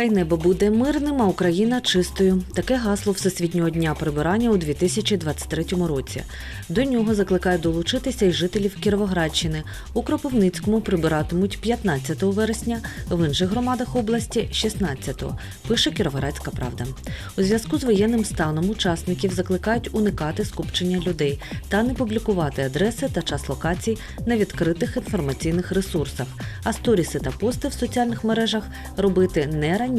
Хай небо буде мирним, а Україна чистою. Таке гасло Всесвітнього дня прибирання у 2023 році. До нього закликають долучитися й жителів Кіровоградщини. У Кропивницькому прибиратимуть 15 вересня, в інших громадах області 16-го, пише Кіровоградська правда. У зв'язку з воєнним станом учасників закликають уникати скупчення людей та не публікувати адреси та час локацій на відкритих інформаційних ресурсах, а сторіси та пости в соціальних мережах робити не раніше,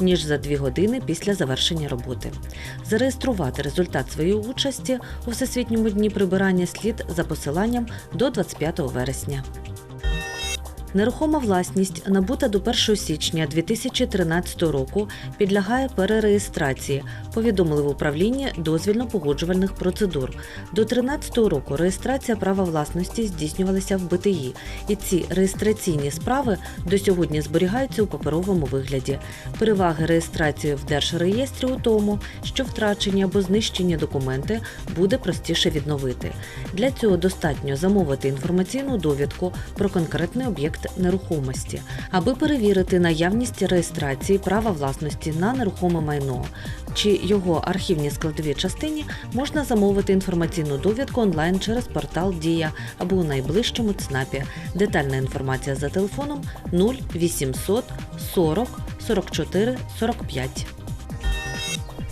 ніж за дві години після завершення роботи. Зареєструвати результат своєї участі у Всесвітньому дні прибирання слід за посиланням до 25 вересня. Нерухома власність, набута до 1 січня 2013 року, підлягає перереєстрації, повідомили в управлінні дозвільно-погоджувальних процедур. До 2013 року реєстрація права власності здійснювалася в БТІ, і ці реєстраційні справи до сьогодні зберігаються у паперовому вигляді. Переваги реєстрації в Держреєстрі у тому, що втрачені або знищені документи буде простіше відновити. Для цього достатньо замовити інформаційну довідку про конкретний об'єкт нерухомості, аби перевірити наявність реєстрації права власності на нерухоме майно чи його архівній складовій частині можна замовити інформаційну довідку онлайн через портал Дія або у найближчому ЦНАПі. Детальна інформація за телефоном 0800 40 44 45.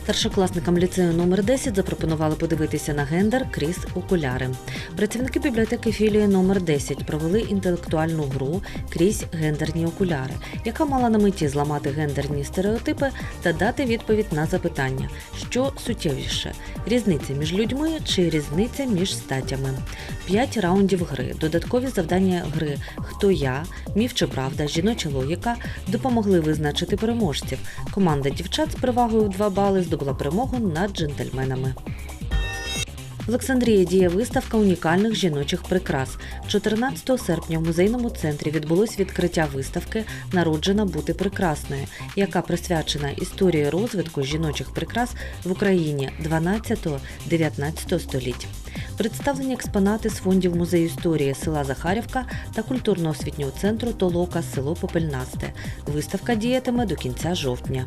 Старшокласникам ліцею номер 10 запропонували подивитися на гендер крізь окуляри. Працівники бібліотеки філії номер 10 провели інтелектуальну гру крізь гендерні окуляри, яка мала на меті зламати гендерні стереотипи та дати відповідь на запитання, що суттєвіше різниця між людьми чи різниця між статями. П'ять раундів гри, додаткові завдання гри Хто я, міф чи правда, жіноча логіка допомогли визначити переможців. Команда дівчат з перевагою в 2 бали здобула перемогу над джентльменами. В Олександрії діє виставка унікальних жіночих прикрас. 14 серпня в музейному центрі відбулось відкриття виставки Народжена бути прекрасною, яка присвячена історії розвитку жіночих прикрас в Україні 12-19 століть. Представлені експонати з фондів музею історії села Захарівка та культурно-освітнього центру Толока село Попельнасте. Виставка діятиме до кінця жовтня.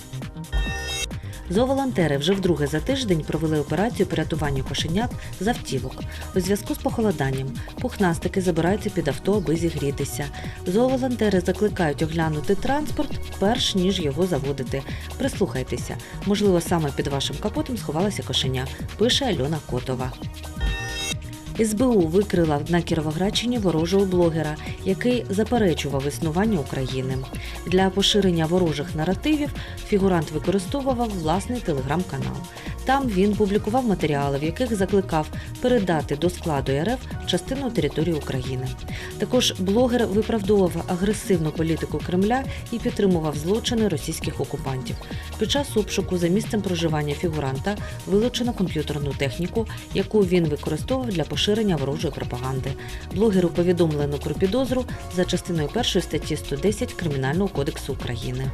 Зооволонтери вже вдруге за тиждень провели операцію порятування кошенят з автівок. У зв'язку з похолоданням пухнастики забираються під авто, аби зігрітися. Зооволонтери закликають оглянути транспорт, перш ніж його заводити. Прислухайтеся, можливо, саме під вашим капотом сховалася кошеня, пише Альона Котова. СБУ викрила на Кіровоградщині ворожого блогера, який заперечував існування України. Для поширення ворожих наративів фігурант використовував власний телеграм-канал. Там він публікував матеріали, в яких закликав передати до складу РФ частину території України. Також блогер виправдовував агресивну політику Кремля і підтримував злочини російських окупантів. Під час обшуку за місцем проживання фігуранта вилучено комп'ютерну техніку, яку він використовував для поширення ворожої пропаганди. Блогеру повідомлено про підозру за частиною 1 статті 110 Кримінального кодексу України.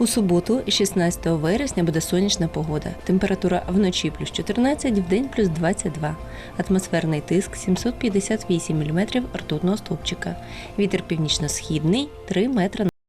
У суботу, 16 вересня, буде сонячна погода. Температура вночі плюс 14, вдень плюс 22. Атмосферний тиск 758 мм ртутного стовпчика. Вітер північно-східний 3 метри